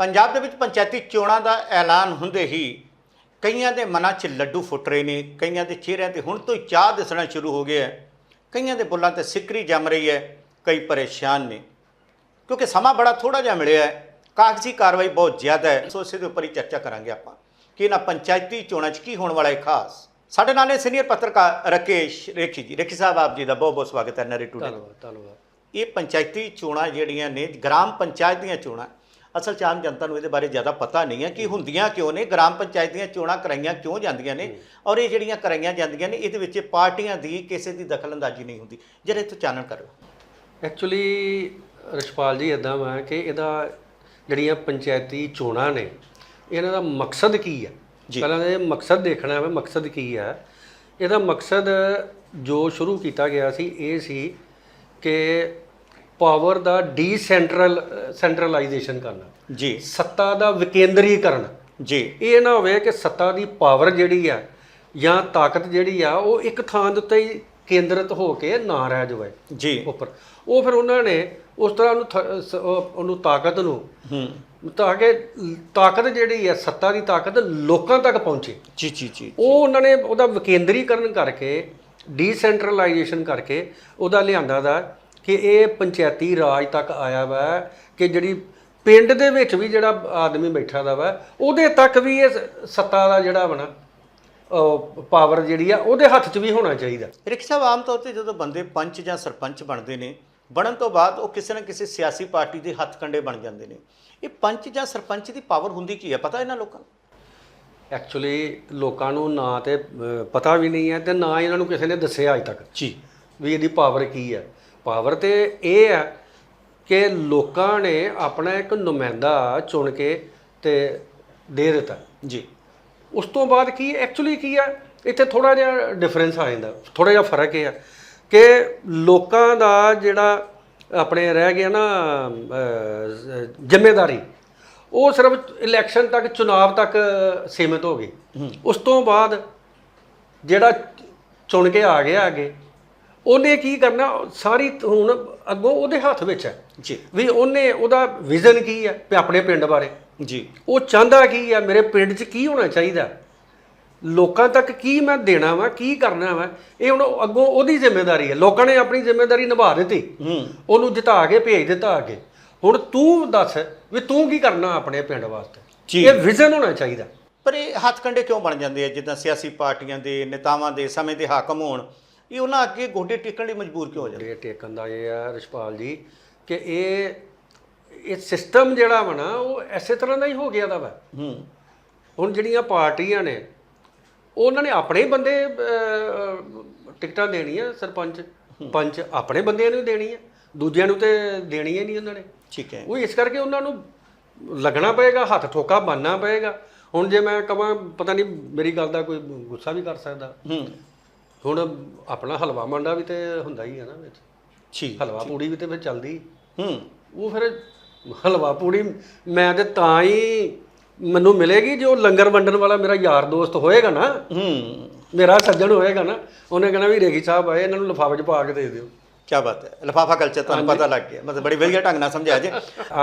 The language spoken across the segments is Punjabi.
ਪੰਜਾਬ ਦੇ ਵਿੱਚ ਪੰਚਾਇਤੀ ਚੋਣਾਂ ਦਾ ਐਲਾਨ ਹੁੰਦੇ ਹੀ ਕਈਆਂ ਦੇ ਮਨਾਂ 'ਚ ਲੱਡੂ ਫੁੱਟ ਰਹੇ ਨੇ ਕਈਆਂ ਦੇ ਚਿਹਰਿਆਂ ਤੇ ਹੁਣ ਤੋਂ ਹੀ ਚਾਹ ਦਿਸਣਾ ਸ਼ੁਰੂ ਹੋ ਗਿਆ ਹੈ। ਕਈਆਂ ਦੇ ਬੁੱਲਾਂ ਤੇ ਸਿੱਕਰੀ ਜੰਮ ਰਹੀ ਹੈ ਕਈ ਪਰੇਸ਼ਾਨ ਨੇ। ਕਿਉਂਕਿ ਸਮਾਂ ਬੜਾ ਥੋੜਾ ਜਿਹਾ ਮਿਲਿਆ ਹੈ ਕਾਗਜ਼ੀ ਕਾਰਵਾਈ ਬਹੁਤ ਜ਼ਿਆਦਾ ਹੈ ਸੋ ਇਸੇ ਦੇ ਉੱਪਰ ਹੀ ਚਰਚਾ ਕਰਾਂਗੇ ਆਪਾਂ ਕਿ ਇਹਨਾਂ ਪੰਚਾਇਤੀ ਚੋਣਾਂ 'ਚ ਕੀ ਹੋਣ ਵਾਲਾ ਹੈ ਖਾਸ। ਸਾਡੇ ਨਾਲ ਨੇ ਸੀਨੀਅਰ ਪੱਤਰਕਾਰ ਰਕੇਸ਼ ਰੇਖੀ ਜੀ। ਰੇਖੀ ਸਾਹਿਬ ਆਪ ਜੀ ਦਾ ਬਹੁਤ ਬਹੁਤ ਸਵਾਗਤ ਹੈ ਨਰੇ ਟੂਡੇ ਧੰਨਵਾਦ ਧੰਨਵਾਦ। ਇਹ ਪੰਚਾਇਤੀ ਚੋਣਾਂ ਜਿਹੜੀਆਂ ਨੇ ਗ੍ਰਾਮ ਪੰਚਾਇਤ ਦੀਆਂ ਚੋਣਾਂ ਅਸਲ 'ਚ ਆਮ ਜਨਤਾ ਨੂੰ ਇਹਦੇ ਬਾਰੇ ਜ਼ਿਆਦਾ ਪਤਾ ਨਹੀਂ ਹੈ ਕਿ ਹੁੰਦੀਆਂ ਕਿਉਂ ਨੇ ਗ੍ਰਾਮ ਪੰਚਾਇਤ ਦੀਆਂ ਚੋਣਾਂ ਕਰਾਈਆਂ ਕਿਉਂ ਜਾਂਦੀਆਂ ਨੇ ਔਰ ਇਹ ਜਿਹੜੀਆਂ ਕਰਾਈਆਂ ਜਾਂਦੀਆਂ ਨੇ ਇਹਦੇ ਵਿੱਚ ਪਾਰਟੀਆਂ ਦੀ ਕਿਸੇ ਦੀ ਦਖਲਅੰਦਾਜ਼ੀ ਨਹੀਂ ਹੁੰਦੀ। ਜਿਹੜੇ ਤੋਂ ਚਾਨਣ ਕਰੋ। ਐਕਚੁਅਲੀ ਰਿਸ਼ਪਾਲ ਜੀ ਇਦਾਂ ਵਾ ਕਿ ਇਹਦਾ ਜਿਹੜੀਆਂ ਪੰਚਾਇਤੀ ਚੋਣਾਂ ਨੇ ਇਹਨਾਂ ਦਾ ਮਕਸਦ ਕੀ ਹੈ। ਪਹਿਲਾਂ ਇਹ ਮਕਸਦ ਦੇਖਣਾ ਹੈ ਮਕਸਦ ਕੀ ਹੈ। ਇਹਦਾ ਮਕਸਦ ਜੋ ਸ਼ੁਰੂ ਕੀਤਾ ਗਿਆ ਸੀ ਇਹ ਸੀ ਕਿ ਪਾਵਰ ਦਾ ਡੀਸੈਂਟਰਲ ਸੈਂਟਰਲਾਈਜੇਸ਼ਨ ਕਰਨਾ। ਜੀ। ਸੱਤਾ ਦਾ ਵਿਕੇਂਦਰੀਕਰਨ। ਜੀ। ਇਹ ਨਾ ਹੋਵੇ ਕਿ ਸੱਤਾ ਦੀ ਪਾਵਰ ਜਿਹੜੀ ਆ ਜਾਂ ਤਾਕਤ ਜਿਹੜੀ ਆ ਉਹ ਇੱਕ ਥਾਂ ਦੇ ਉੱਤੇ ਹੀ ਕੇਂਦਰਿਤ ਹੋ ਕੇ ਨਾ ਰਹਿ ਜਾਵੇ ਜੀ। ਉੱਪਰ। ਉਹ ਫਿਰ ਉਹਨਾਂ ਨੇ ਉਸ ਤਰ੍ਹਾਂ ਉਹਨੂੰ ਉਹਨੂੰ ਤਾਕਤ ਨੂੰ ਹੂੰ। ਤਾਂ ਕਿ ਤਾਕਤ ਜਿਹੜੀ ਹੈ ਸੱਤਾ ਦੀ ਤਾਕਤ ਲੋਕਾਂ ਤੱਕ ਪਹੁੰਚੇ। ਜੀ ਜੀ ਜੀ ਉਹ ਉਹਨਾਂ ਨੇ ਉਹਦਾ ਵਿਕੇਂਦਰੀਕਰਨ ਕਰਕੇ ਡੀਸੈਂਟਰਲਾਈਜੇਸ਼ਨ ਕਰਕੇ ਉਹਦਾ ਲਿਆਂਦਾ ਦਾ ਕਿ ਇਹ ਪੰਚਾਇਤੀ ਰਾਜ ਤੱਕ ਆਇਆ ਵਾ ਕਿ ਜਿਹੜੀ ਪਿੰਡ ਦੇ ਵਿੱਚ ਵੀ ਜਿਹੜਾ ਆਦਮੀ ਬੈਠਾ ਦਾ ਵਾ ਉਹਦੇ ਤੱਕ ਵੀ ਇਹ ਸੱਤਾ ਦਾ ਜਿਹੜਾ ਵਾ ਨਾ ਪਾਵਰ ਜਿਹੜੀ ਆ ਉਹਦੇ ਹੱਥ 'ਚ ਵੀ ਹੋਣਾ ਚਾਹੀਦਾ। ਰਿਕ ਸਾਹਿਬ ਆਮ ਤੌਰ ਤੇ ਜਦੋਂ ਬੰਦੇ ਪੰਚ ਜਾਂ ਸਰਪੰਚ ਬਣਦੇ ਨੇ ਬਣਨ ਤੋਂ ਬਾਅਦ ਉਹ ਕਿਸੇ ਨਾ ਕਿਸੇ ਸਿਆਸੀ ਪਾਰਟੀ ਦੇ ਹੱਥ ਕੰਡੇ ਬਣ ਜਾਂਦੇ ਨੇ। ਇਹ ਪੰਚ ਜਾਂ ਸਰਪੰਚ ਦੀ ਪਾਵਰ ਹੁੰਦੀ ਕੀ ਹੈ ਪਤਾ ਇਹਨਾਂ ਲੋਕਾਂ ਨੂੰ? ਐਕਚੁਅਲੀ ਲੋਕਾਂ ਨੂੰ ਨਾ ਤੇ ਪਤਾ ਵੀ ਨਹੀਂ ਹੈ ਤੇ ਨਾ ਇਹਨਾਂ ਨੂੰ ਕਿਸੇ ਨੇ ਦੱਸਿਆ ਅਜ ਤੱਕ। ਜੀ। ਵੀ ਇਹਦੀ ਪਾਵਰ ਕੀ ਹੈ ਪਾਵਰ ਤੇ ਇਹ ਹੈ ਕਿ ਲੋਕਾਂ ਨੇ ਆਪਣਾ ਇੱਕ ਨੁਮਾਇੰਦਾ ਚੁਣ ਕੇ ਤੇ ਦੇ ਦਿੱਤਾ। ਜੀ। ਉਸ ਤੋਂ ਬਾਅਦ ਕੀ ਐਕਚੁਅਲੀ ਕੀ ਹੈ? ਇੱਥੇ ਥੋੜਾ ਜਿਹਾ ਡਿਫਰੈਂਸ ਆ ਜਾਂਦਾ। ਥੋੜਾ ਜਿਹਾ ਫ਼ਰਕ ਇਹ ਹੈ ਕਿ ਲੋਕਾਂ ਦਾ ਜਿਹੜਾ ਆਪਣੇ ਰਹਿ ਗਿਆ ਨਾ ਜ਼ਿੰਮੇਵਾਰੀ ਉਹ ਸਿਰਫ ਇਲੈਕਸ਼ਨ ਤੱਕ ਚੁਣਾਵ ਤੱਕ ਸੀਮਿਤ ਹੋ ਗਈ। ਉਸ ਤੋਂ ਬਾਅਦ ਜਿਹੜਾ ਚੁਣ ਕੇ ਆ ਗਿਆ ਅੱਗੇ ਉਹਨੇ ਕੀ ਕਰਨਾ ਸਾਰੀ ਹੁਣ ਅੱਗੋਂ ਉਹਦੇ ਹੱਥ ਵਿੱਚ ਹੈ। ਜੀ। ਵੀ ਉਹਨੇ ਉਹਦਾ ਵਿਜ਼ਨ ਕੀ ਹੈ ਵੀ ਆਪਣੇ ਪਿੰਡ ਬਾਰੇ? ਜੀ। ਉਹ ਚਾਹੁੰਦਾ ਕੀ ਹੈ ਮੇਰੇ ਪਿੰਡ 'ਚ ਕੀ ਹੋਣਾ ਚਾਹੀਦਾ? ਲੋਕਾਂ ਤੱਕ ਕੀ ਮੈਂ ਦੇਣਾ ਵਾ ਕੀ ਕਰਨਾ ਵਾ? ਇਹ ਹੁਣ ਅੱਗੋਂ ਉਹਦੀ ਜ਼ਿੰਮੇਵਾਰੀ ਹੈ। ਲੋਕਾਂ ਨੇ ਆਪਣੀ ਜ਼ਿੰਮੇਵਾਰੀ ਨਿਭਾ ਦਿੱਤੀ। ਹੂੰ। ਉਹਨੂੰ ਜਿਤਾ ਕੇ ਭੇਜ ਦਿੱਤਾ ਅੱਗੇ। ਹੁਣ ਤੂੰ ਦੱਸ ਵੀ ਤੂੰ ਕੀ ਕਰਨਾ ਆਪਣੇ ਪਿੰਡ ਵਾਸਤੇ। ਇਹ ਵਿਜ਼ਨ ਹੋਣਾ ਚਾਹੀਦਾ। ਪਰ ਇਹ ਹੱਥ ਕੰਡੇ ਕਿਉਂ ਬਣ ਜਾਂਦੇ ਆ? ਜਿੱਦਾਂ ਸਿਆਸੀ ਪਾਰਟੀਆਂ ਦੇ ਨੇਤਾਵਾਂ ਦੇ ਸਮੇਂ ਦੇ ਹਾਕਮ ਹੋਣ ਇਹ ਉਹਨਾਂ ਅੱਗੇ ਗੋਡੇ ਟੇਕਣ ਲਈ ਮਜਬੂਰ ਕਿਉਂ ਹੋ ਜਾਂਦੇ? ਟੇਕਣ ਦਾ ਇਹ ਹੈ ਰਿਸ਼ਪਾਲ ਜੀ ਕਿ ਇਹ ਇਹ ਸਿਸਟਮ ਜਿਹੜਾ ਵਾ ਨਾ ਉਹ ਐਸੇ ਤਰ੍ਹਾਂ ਦਾ ਹੀ ਹੋ ਗਿਆ ਦਾ ਵਾ। ਹੂੰ। ਹੁਣ ਜਿਹੜੀਆਂ ਪਾਰਟੀਆਂ ਨੇ ਉਹਨਾਂ ਨੇ ਆਪਣੇ ਬੰਦੇ ਟਿਕਟਾਂ ਦੇਣੀਆਂ ਸਰਪੰਚ। ਪੰਚ ਆਪਣੇ ਬੰਦਿਆਂ ਨੂੰ ਦੇਣੀ ਹੈ ਦੂਜਿਆਂ ਨੂੰ ਤੇ ਦੇਣੀ ਹੀ ਨਹੀਂ ਉਹਨਾਂ ਨੇ। ਠੀਕ ਹੈ। ਉਹ ਇਸ ਕਰਕੇ ਉਹਨਾਂ ਨੂੰ ਲੱਗਣਾ ਪਏਗਾ ਹੱਥ ਠੋਕਾ ਬੰਨਣਾ ਪਏਗਾ। ਹੁਣ ਜੇ ਮੈਂ ਕਹਾਂ ਪਤਾ ਨਹੀਂ ਮੇਰੀ ਗੱਲ ਦਾ ਕੋਈ ਗੁੱਸਾ ਵੀ ਕਰ ਸਕਦਾ। ਹੁਣ ਆਪਣਾ ਹਲਵਾ ਮੰਡਾ ਵੀ ਤੇ ਹੁੰਦਾ ਹੀ ਹੈ ਨਾ ਵਿੱਚ। ਠੀਕ ਹਲਵਾ ਪੂੜੀ ਵੀ ਤੇ ਫਿਰ ਚੱਲਦੀ। ਹੂੰ। ਉਹ ਫਿਰ ਹਲਵਾ ਪੂੜੀ ਮੈਂ ਤੇ ਤਾਂ ਹੀ ਮੈਨੂੰ ਮਿਲੇਗੀ ਜੋ ਲੰਗਰ ਵੰਡਣ ਵਾਲਾ ਮੇਰਾ ਯਾਰ ਦੋਸਤ ਹੋਏਗਾ ਨਾ। ਹੂੰ। ਮੇਰਾ ਸੱਜਣ ਹੋਏਗਾ ਨਾ ਉਹਨੇ ਕਹਿਣਾ ਵੀ ਰੇਗੀ ਸਾਹਿਬ ਆਏ ਇਹਨਾਂ ਨੂੰ ਲਿਫਾਫੇ 'ਚ ਪਾ ਕੇ ਦੇ ਦਿਓ। ਕੀ ਬਾਤ ਹੈ। ਲਫਾਫਾ ਕਲਚਰ ਤੁਹਾਨੂੰ ਪਤਾ ਲੱਗ ਗਿਆ। ਮਤਲਬ ਬੜੀ ਵਧੀਆ ਢੰਗ ਨਾਲ ਸਮਝਾਇਆ ਜੀ।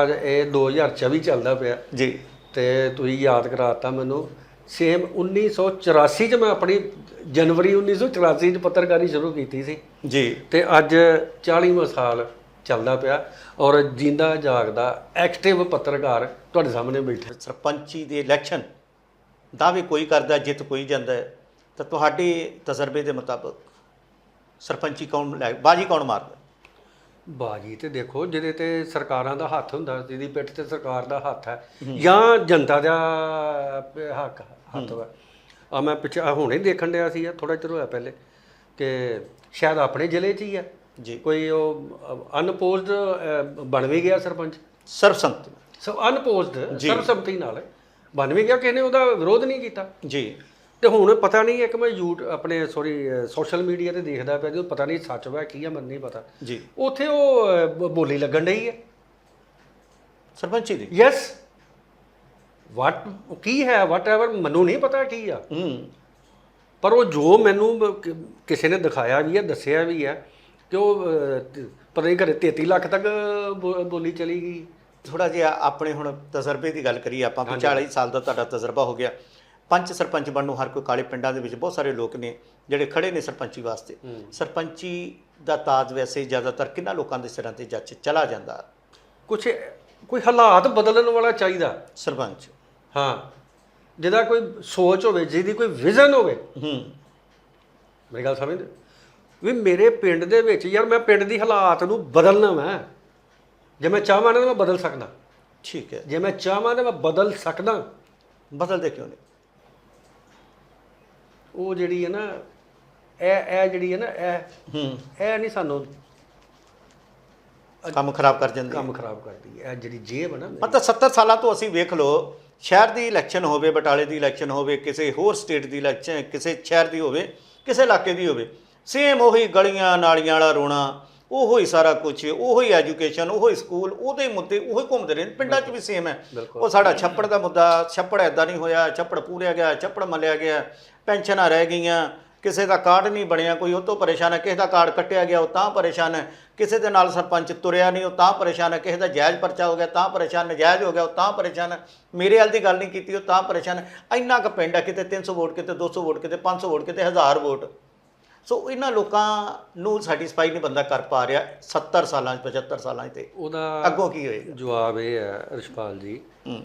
ਅੱਜ ਇਹ 2024 ਚੱਲਦਾ ਪਿਆ। ਜੀ। ਤੇ ਤੁਸੀਂ ਯਾਦ ਕਰਾਤਾ ਮੈਨੂੰ ਸੇਮ 1984 ਚ ਮੈਂ ਆਪਣੀ ਜਨਵਰੀ 1984 ਚ ਪੱਤਰਕਾਰੀ ਸ਼ੁਰੂ ਕੀਤੀ ਸੀ। ਜੀ। ਤੇ ਅੱਜ 40ਵਾਂ ਸਾਲ ਚੱਲਦਾ ਪਿਆ ਔਰ ਜਿੰਦਾ ਜਾਗਦਾ ਐਕਟਿਵ ਪੱਤਰਕਾਰ ਤੁਹਾਡੇ ਸਾਹਮਣੇ ਬੈਠਾ। ਸਰਪੰਚੀ ਦੇ ਇਲੈਕਸ਼ਨ ਦਾਅਵੇ ਕੋਈ ਕਰਦਾ ਜਿੱਤ ਕੋਈ ਜਾਂਦਾ ਤਾਂ ਤੁਹਾਡੇ ਤਜਰਬੇ ਦੇ ਮੁਤਾਬਕ ਸਰਪੰਚੀ ਕੌਣ ਲੈ ਬਾਜੀ ਕੌਣ ਮਾਰਦਾ? ਬਾਜੀ ਤੇ ਦੇਖੋ ਜਿਹਦੇ ਤੇ ਸਰਕਾਰਾਂ ਦਾ ਹੱਥ ਹੁੰਦਾ ਜਿਹਦੀ ਪਿੱਠ ਤੇ ਸਰਕਾਰ ਦਾ ਹੱਥ ਹੈ ਜਾਂ ਜਨਤਾ ਦਾ ਹੱਕ ਹੱਥ ਹੈ। ਆ ਮੈਂ ਪਿੱਛੇ ਹੁਣੇ ਦੇਖਣ ਡਿਆ ਸੀ ਥੋੜਾ ਚਿਰ ਹੋਇਆ ਪਹਿਲੇ ਕਿ ਸ਼ਾਇਦ ਆਪਣੇ ਜ਼ਿਲ੍ਹੇ 'ਚ ਹੀ ਹੈ ਜੀ। ਕੋਈ ਉਹ ਅਨਪੋਜ਼ਡ ਬਣ ਵੀ ਗਿਆ ਸਰਪੰਚ? ਸਰਬਸੰਮਤੀ। ਸੋ ਅਨਪੋਜ਼ਡ ਸਰਬਸੰਮਤੀ ਨਾਲ ਬਣ ਵੀ ਗਿਆ ਕਿਸੇ ਨੇ ਉਹਦਾ ਵਿਰੋਧ ਨਹੀਂ ਕੀਤਾ। ਜੀ। ਤੇ ਹੁਣ ਪਤਾ ਨਹੀਂ ਇੱਕ ਮੈਂ ਯੂਟ ਆਪਣੇ ਸੌਰੀ ਸੋਸ਼ਲ ਮੀਡੀਆ ਤੇ ਦੇਖਦਾ ਪਿਆ ਜਦੋਂ ਪਤਾ ਨਹੀਂ ਸੱਚ ਵਾ ਕੀ ਆ ਮੈਨੂੰ ਨਹੀਂ ਪਤਾ। ਜੀ। ਉੱਥੇ ਉਹ ਬੋਲੀ ਲੱਗਣ ਡਈ ਹੈ ਸਰਪੰਚੀ ਦੀ। ਯੈਸ ਵਾਟ ਕੀ ਹੈ ਵਾਟ ਐਵਰ ਮੈਨੂੰ ਨਹੀਂ ਪਤਾ ਕੀ ਆ। ਹੂੰ। ਪਰ ਉਹ ਜੋ ਮੈਨੂੰ ਕਿਸੇ ਨੇ ਦਿਖਾਇਆ ਵੀ ਹੈ ਦੱਸਿਆ ਵੀ ਹੈ ਕਿ ਉਹ ਪਤਾ ਨਹੀਂ ਘਰੇ 33 ਲੱਖ ਤੱਕ ਬੋਲੀ ਚਲੀ ਗਈ। ਥੋੜਾ ਜਿਹਾ ਆਪਣੇ ਹੁਣ ਤਜਰਬੇ ਦੀ ਗੱਲ ਕਰੀਏ ਆਪਾਂ 40 ਸਾਲ ਦਾ ਤੁਹਾਡਾ ਤਜਰਬਾ ਹੋ ਗਿਆ। ਪੰਚ ਸਰਪੰਚ ਬਣਨ ਨੂੰ ਹਰ ਕੋਈ ਕਾਲੇ ਪਿੰਡਾਂ ਦੇ ਵਿੱਚ ਬਹੁਤ ਸਾਰੇ ਲੋਕ ਨੇ ਜਿਹੜੇ ਖੜੇ ਨੇ ਸਰਪੰਚੀ ਵਾਸਤੇ। ਸਰਪੰਚੀ ਦਾ ਤਾਜ ਵੈਸੇ ਜ਼ਿਆਦਾਤਰ ਕਿੰਨਾ ਲੋਕਾਂ ਦੇ ਸਿਰਾਂ ਤੇ ਜੱਜ ਚਲਾ ਜਾਂਦਾ? ਕੁਛ ਕੋਈ ਹਾਲਾਤ ਬਦਲਣ ਵਾਲਾ ਚਾਹੀਦਾ। ਸਰਪੰਚ। ਹਾਂ। ਜਿਹਦਾ ਕੋਈ ਸੋਚ ਹੋਵੇ ਜਿਹਦੀ ਕੋਈ ਵਿਜ਼ਨ ਹੋਵੇ। ਹੂੰ। ਮੇਰੀ ਗੱਲ ਸਮਝਦੇ ਵੀ ਮੇਰੇ ਪਿੰਡ ਦੇ ਵਿੱਚ ਯਾਰ ਮੈਂ ਪਿੰਡ ਦੀ ਹਾਲਾਤ ਨੂੰ ਬਦਲਣਾ ਮੈਂ ਜੇ ਮੈਂ ਚਾਹਾਂ ਨਾ ਤਾਂ ਮੈਂ ਬਦਲ ਸਕਦਾ। ਠੀਕ ਹੈ। ਜੇ ਮੈਂ ਚਾਹਾਂ ਤਾਂ ਮੈਂ ਬਦਲ ਸਕਦਾ। ਬਦਲਦੇ ਕਿਉਂ ਨਹੀਂ ਉਹ ਜਿਹੜੀ ਹੈ ਨਾ ਇਹ ਇਹ ਜਿਹੜੀ ਹੈ ਨਾ ਇਹ ਹੂੰ। ਇਹ ਨਹੀਂ ਸਾਨੂੰ ਕੰਮ ਖਰਾਬ ਕਰ ਜਾਂਦੇ ਕੰਮ ਖਰਾਬ ਕਰਦੀ ਹੈ। ਇਹ ਜਿਹੜੀ ਜੇਬ ਹੈ ਨਾ ਮਤਲਬ 70 ਸਾਲਾਂ ਤੋਂ ਅਸੀਂ ਵੇਖ ਲਓ ਸ਼ਹਿਰ ਦੀ ਇਲੈਕਸ਼ਨ ਹੋਵੇ ਬਟਾਲੇ ਦੀ ਇਲੈਕਸ਼ਨ ਹੋਵੇ ਕਿਸੇ ਹੋਰ ਸਟੇਟ ਦੀ ਇਲੈਕਸ਼ਨ ਕਿਸੇ ਸ਼ਹਿਰ ਦੀ ਹੋਵੇ ਕਿਸੇ ਇਲਾਕੇ ਦੀ ਹੋਵੇ ਸੇਮ ਉਹੀ ਗਲੀਆਂ ਨਾਲੀਆਂ ਵਾਲਾ ਰੋਣਾ ਉਹੋ ਹੀ ਸਾਰਾ ਕੁਝ ਉਹੋ ਹੀ ਐਜੂਕੇਸ਼ਨ ਉਹੋ ਹੀ ਸਕੂਲ ਉਹਦੇ ਮੁੱਦੇ ਉਹੋ ਹੀ ਘੁੰਮਦੇ ਰਹੇ ਪਿੰਡਾਂ 'ਚ ਵੀ ਸੇਮ ਹੈ। ਉਹ ਸਾਡਾ ਛੱਪੜ ਦਾ ਮੁੱਦਾ ਛੱਪੜ ਐਦਾਂ ਨਹੀਂ ਹੋਇਆ ਛੱਪੜ ਪੂਰਿਆ ਗਿਆ ਛੱਪੜ ਮਲਿਆ ਗਿਆ ਪੈਨਸ਼ਨਾਂ ਰਹਿ ਗਈਆਂ ਕਿਸੇ ਦਾ ਕਾਰਡ ਨਹੀਂ ਬਣਿਆ ਕੋਈ ਉਹ ਤੋਂ ਪਰੇਸ਼ਾਨ ਹੈ ਕਿਸੇ ਦਾ ਕਾਰਡ ਕੱਟਿਆ ਗਿਆ ਉਹ ਤਾਂ ਪਰੇਸ਼ਾਨ ਹੈ। ਕਿਸੇ ਦੇ ਨਾਲ ਸਰਪੰਚ ਤੁਰਿਆ ਨਹੀਂ ਉਹ ਤਾਂ ਪਰੇਸ਼ਾਨ ਹੈ। ਕਿਸੇ ਦਾ ਜਾਇਜ਼ ਪਰਚਾ ਹੋ ਗਿਆ ਤਾਂ ਪਰੇਸ਼ਾਨ ਨਜਾਇਜ਼ ਹੋ ਗਿਆ ਉਹ ਤਾਂ ਪਰੇਸ਼ਾਨ ਹੈ। ਮੇਰੇ ਵਾਲ ਦੀ ਗੱਲ ਨਹੀਂ ਕੀਤੀ ਉਹ ਤਾਂ ਪਰੇਸ਼ਾਨ ਹੈ। ਇੰਨਾ ਕੁ ਪਿੰਡ ਹੈ ਕਿਤੇ 300 ਵੋਟ ਕਿਤੇ 200 ਵੋਟ ਕਿਤੇ 500 ਵੋਟ ਕਿਤੇ 1000 ਵੋਟ। ਸੋ ਇਹਨਾਂ ਲੋਕਾਂ ਨੂੰ ਸੈਟੀਸਫਾਈ ਨਹੀਂ ਬੰਦਾ ਕਰ ਪਾ ਰਿਹਾ 70 ਸਾਲਾਂ 'ਚ 75 ਸਾਲਾਂ 'ਚ ਤੇ ਉਹਦਾ ਅੱਗੋਂ ਕੀ ਹੋਏਗਾ? ਜਵਾਬ ਇਹ ਹੈ ਰਿਸ਼ਪਾਲ ਜੀ ਹੂੰ।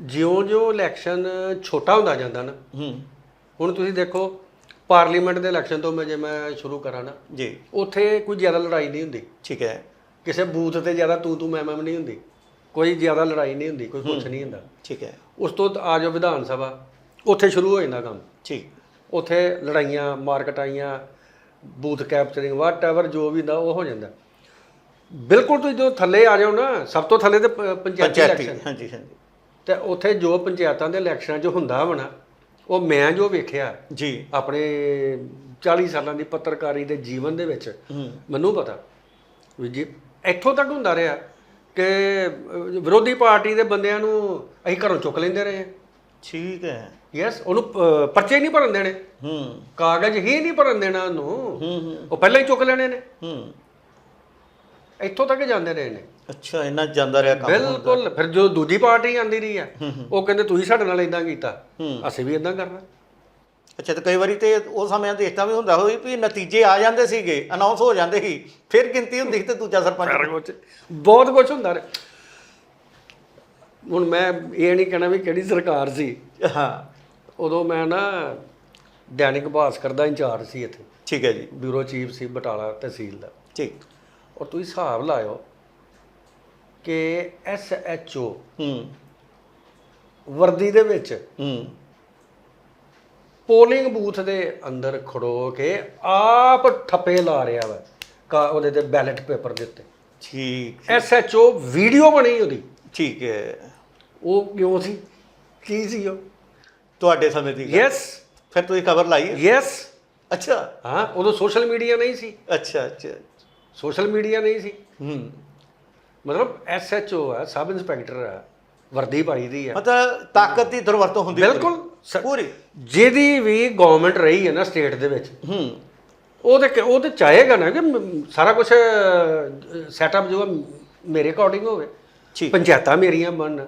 ਜਿਉਂ-ਜਿਉਂ ਇਲੈਕਸ਼ਨ ਛੋਟਾ ਹੁੰਦਾ ਜਾਂਦਾ ਨਾ ਹੂੰ। ਹੁਣ ਤੁਸੀਂ ਦੇਖੋ ਪਾਰਲੀਮੈਂਟ ਦੇ ਇਲੈਕਸ਼ਨ ਤੋਂ ਮੈਂ ਜੇ ਮੈਂ ਸ਼ੁਰੂ ਕਰਾਂ ਨਾ ਜੀ। ਉੱਥੇ ਕੋਈ ਜ਼ਿਆਦਾ ਲੜਾਈ ਨਹੀਂ ਹੁੰਦੀ। ਠੀਕ ਹੈ। ਕਿਸੇ ਬੂਥ ਤੇ ਜ਼ਿਆਦਾ ਤੂੰ ਤੂੰ ਮੈਂ ਮੈਂ ਨਹੀਂ ਹੁੰਦੀ। ਕੋਈ ਜ਼ਿਆਦਾ ਲੜਾਈ ਨਹੀਂ ਹੁੰਦੀ ਕੋਈ ਕੁਛ ਨਹੀਂ ਹੁੰਦਾ। ਠੀਕ ਹੈ। ਉਸ ਤੋਂ ਆ ਜਾਓ ਵਿਧਾਨ ਸਭਾ ਉੱਥੇ ਸ਼ੁਰੂ ਹੋ ਜਾਂਦਾ ਕੰਮ। ਠੀਕ। ਉੱਥੇ ਲੜਾਈਆਂ ਮਾਰਕਟਾਈਆਂ ਬੂਥ ਕੈਪਚਰਿੰਗ ਵਾਟਐਵਰ ਜੋ ਵੀ ਹੁੰਦਾ ਉਹ ਹੋ ਜਾਂਦਾ। ਬਿਲਕੁਲ ਤੁਸੀਂ ਜੋ ਥੱਲੇ ਆ ਜਾਓ ਨਾ ਸਭ ਤੋਂ ਥੱਲੇ ਤੇ ਪੰਚਾਇਤੀ ਇਲੈਕਸ਼ਨ ਹਾਂਜੀ ਹਾਂਜੀ। ਤੇ ਉੱਥੇ ਜੋ ਪੰਚਾਇਤਾਂ ਦੇ ਇਲੈਕਸ਼ਨਾਂ 'ਚ ਹੁੰਦਾ ਵਣਾ ਉਹ ਮੈਂ ਜੋ ਵੇਖਿਆ ਜੀ। ਆਪਣੇ 40 ਸਾਲਾਂ ਦੀ ਪੱਤਰਕਾਰੀ ਦੇ ਜੀਵਨ ਦੇ ਵਿੱਚ ਮੈਨੂੰ ਪਤਾ ਵੀ ਜੀ ਇੱਥੋਂ ਤੱਕ ਹੁੰਦਾ ਰਿਹਾ ਕਿ ਵਿਰੋਧੀ ਪਾਰਟੀ ਦੇ ਬੰਦਿਆਂ ਨੂੰ ਅਸੀਂ ਘਰੋਂ ਚੁੱਕ ਲੈਂਦੇ ਰਹੇ। ਠੀਕ ਹੈ। ਯੈਸ ਉਹਨੂੰ ਪਰਚੇ ਨਹੀਂ ਭਰਨ ਦੇਣੇ। ਹੂੰ। ਕਾਗਜ਼ ਹੀ ਨਹੀਂ ਭਰਨ ਦੇਣਾ ਉਹਨੂੰ। ਉਹ ਪਹਿਲਾਂ ਹੀ ਚੁੱਕ ਲੈਣੇ ਨੇ। ਹੂੰ। ਇੱਥੋਂ ਤੱਕ ਜਾਂਦੇ ਰਹੇ ਨੇ। ਅੱਛਾ ਇੰਨਾ ਜਾਂਦਾ ਰਿਹਾ ਕੰਮ ਬਿਲਕੁਲ। ਫਿਰ ਜੋ ਦੂਜੀ ਪਾਰਟੀ ਆਂਦੀ ਰਹੀ ਆ ਉਹ ਕਹਿੰਦੇ ਤੁਸੀਂ ਸਾਡੇ ਨਾਲ ਇਦਾਂ ਕੀਤਾ। ਅਸੀਂ ਵੀ ਇਦਾਂ ਕਰਨਾ। ਅੱਛਾ ਤੇ ਕਈ ਵਾਰੀ ਤੇ ਉਹ ਸਮਿਆਂ ਤੇ ਇਦਾਂ ਵੀ ਹੁੰਦਾ ਹੋਈ ਵੀ ਨਤੀਜੇ ਆ ਜਾਂਦੇ ਸੀਗੇ ਅਨਾਉਂਸ ਹੋ ਜਾਂਦੇ ਸੀ ਫਿਰ ਗਿਣਤੀ ਹੁੰਦੀ ਤੇ ਦੂਜਾ ਸਰਪੰਚ ਬਹੁਤ ਕੁਝ ਹੁੰਦਾ ਰਿਹਾ। ਹੁਣ ਮੈਂ ਇਹ ਨਹੀਂ ਕਹਿਣਾ ਵੀ ਕਿਹੜੀ ਸਰਕਾਰ ਸੀ। ਹਾਂ। ਉਦੋਂ ਮੈਂ ਨਾ ਦੈਨਿਕ ਭਾਸਕਰ ਦਾ ਇੰਚਾਰਜ ਸੀ ਇੱਥੇ। ਠੀਕ ਹੈ ਜੀ। ਬਿਊਰੋ ਚੀਫ ਸੀ ਬਟਾਲਾ ਤਹਿਸੀਲ ਦਾ। ਠੀਕ। ਔਰ ਤੁਸੀਂ ਹਿਸਾਬ ਲਾਇਓ ਕਿ ਐਸ ਐਚ ਓ ਹੂੰ। ਵਰਦੀ ਦੇ ਵਿੱਚ ਹੂੰ। ਪੋਲਿੰਗ ਬੂਥ ਦੇ ਅੰਦਰ ਖੜੋ ਕੇ ਆਪ ਠੱਪੇ ਲਾ ਰਿਹਾ ਵਾ ਕਾ ਉਹਦੇ ਤੇ ਬੈਲਟ ਪੇਪਰ ਦੇ ਉੱਤੇ। ਠੀਕ ਐਸ ਐਚ ਓ ਵੀਡੀਓ ਬਣੀ ਉਹਦੀ। ਠੀਕ ਹੈ। ਉਹ ਕਿਉਂ ਸੀ? ਕੀ ਸੀ ਉਹ? ਤੁਹਾਡੇ ਸਮੇਂ ਦੀ ਗੱਲ। ਯੈਸ ਫਿਰ ਤੁਸੀਂ ਖਬਰ ਲਾਈ ਹੈ? ਯੈਸ ਅੱਛਾ। ਹਾਂ ਉਦੋਂ ਸੋਸ਼ਲ ਮੀਡੀਆ ਨਹੀਂ ਸੀ। ਅੱਛਾ ਅੱਛਾ ਸੋਸ਼ਲ ਮੀਡੀਆ ਨਹੀਂ ਸੀ। ਹੂੰ। ਮਤਲਬ ਐਸ ਐਚ ਓ ਹੈ ਸਬ ਇੰਸਪੈਕਟਰ ਹੈ ਵਰਦੀ ਪਾਈ ਦੀ ਹੈ ਮਤਲਬ ਤਾਕਤ ਦੀ ਦੁਰਵਰਤੋਂ ਹੁੰਦੀ ਪੂਰੀ। ਬਿਲਕੁਲ ਸ- ਪੂਰੀ। ਜਿਹਦੀ ਵੀ ਗਵਰਨਮੈਂਟ ਰਹੀ ਹੈ ਨਾ ਸਟੇਟ ਦੇ ਵਿੱਚ ਹੂੰ। ਉਹ ਤੇ ਉਹ ਤੇ ਚਾਹੇਗਾ ਨਾ ਕਿ ਮ- ਸਾਰਾ ਕੁਝ ਸੈਟਅਪ ਜੋ ਮੇਰੇ ਅਕੋਰਡਿੰਗ ਹੋਵੇ। ਠੀਕ। ਪੰਚਾਇਤਾਂ ਮੇਰੀਆਂ ਬਣ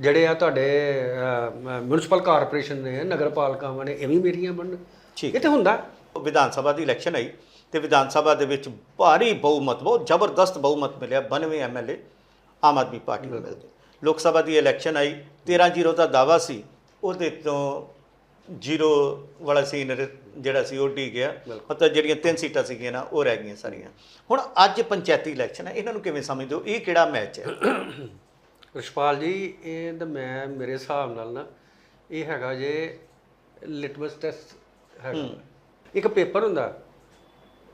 ਜਿਹੜੇ ਆ ਤੁਹਾਡੇ ਮਿਊਨਿਸਪਲ ਕਾਰਪੋਰੇਸ਼ਨ ਨੇ ਨਗਰਪਾਲਿਕਾਵਾਂ ਨੇ ਇਹ ਵੀ ਮੇਰੀਆਂ ਬਣ ਠੀਕ ਇਹ ਤੇ ਹੁੰਦਾ। ਵਿਧਾਨ ਸਭਾ ਦੀ ਇਲੈਕਸ਼ਨ ਆਈ ਤੇ ਵਿਧਾਨ ਸਭਾ ਦੇ ਵਿੱਚ ਭਾਰੀ ਬਹੁਮਤ ਬਹੁਤ ਜ਼ਬਰਦਸਤ ਬਹੁਮਤ ਮਿਲਿਆ। 92 ਐਮਐਲਏ ਆਮ ਆਦਮੀ ਪਾਰਟੀ ਨੂੰ ਮਿਲਦੇ। ਲੋਕ ਸਭਾ ਦੀ ਇਲੈਕਸ਼ਨ ਆਈ 13-0 ਦਾ ਦਾਵਾ ਸੀ। ਉਹਦੇ ਤੋਂ ਜ਼ੀਰੋ ਵਾਲਾ ਸੀਨ ਜਿਹੜਾ ਸੀ ਉਹ ਡੀ ਗਿਆ। ਮਤਲਬ ਜਿਹੜੀਆਂ ਤਿੰਨ ਸੀਟਾਂ ਸੀਗੀਆਂ ਨਾ ਉਹ ਰਹਿ ਗਈਆਂ ਸਾਰੀਆਂ। ਹੁਣ ਅੱਜ ਪੰਚਾਇਤੀ ਇਲੈਕਸ਼ਨ ਹੈ। ਇਹਨਾਂ ਨੂੰ ਕਿਵੇਂ ਸਮਝਦੇ ਹੋ? ਇਹ ਕਿਹੜਾ ਮੈਚ ਹੈ? ਰਿਸ਼ਪਾਲ ਜੀ ਇਹ ਤਾਂ ਮੈਂ ਮੇਰੇ ਹਿਸਾਬ ਨਾਲ ਨਾ ਇਹ ਹੈਗਾ ਜੇ ਲਿਟਮਸ ਟੈਸਟ ਹੈਗਾ। ਇੱਕ ਪੇਪਰ ਹੁੰਦਾ